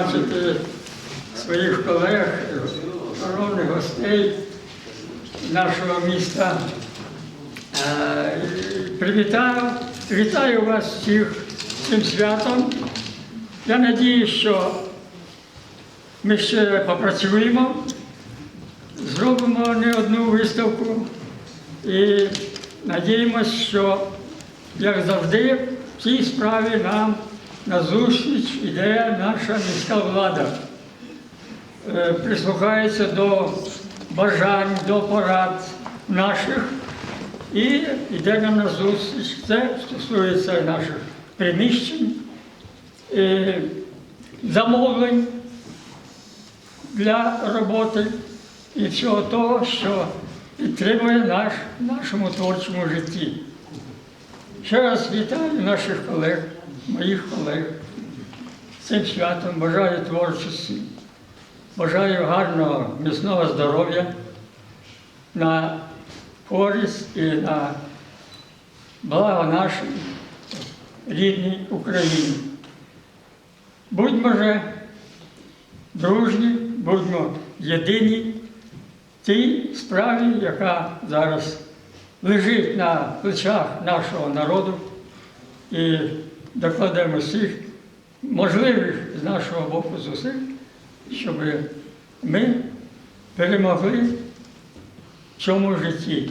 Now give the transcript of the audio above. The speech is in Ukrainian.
бачити своїх колег, шановних гостей нашого міста. Е, Привітаю, вітаю вас всіх цим святом. Я надію, що ми ще попрацюємо, зробимо не одну виставку і надіємося, що, як завжди, в цій справі нам на зустріч іде наша міська влада. Е, Прислухається до бажань, до порад наших і йде нам на зустріч. Це стосується наших приміщень, е, замовлень для роботи і всього того, що підтримує наш, нашому творчому житті. Ще раз вітаю наших колег, моїх колег. Цим святом, бажаю творчості, бажаю гарного, міцного здоров'я на користь і на благо нашій рідній Україні. Будьмо же дружні, будьмо єдині тій справі, яка зараз лежить на плечах нашого народу, і докладемо всіх можливих з нашого боку зусиль, щоб ми перемогли в цьому житті.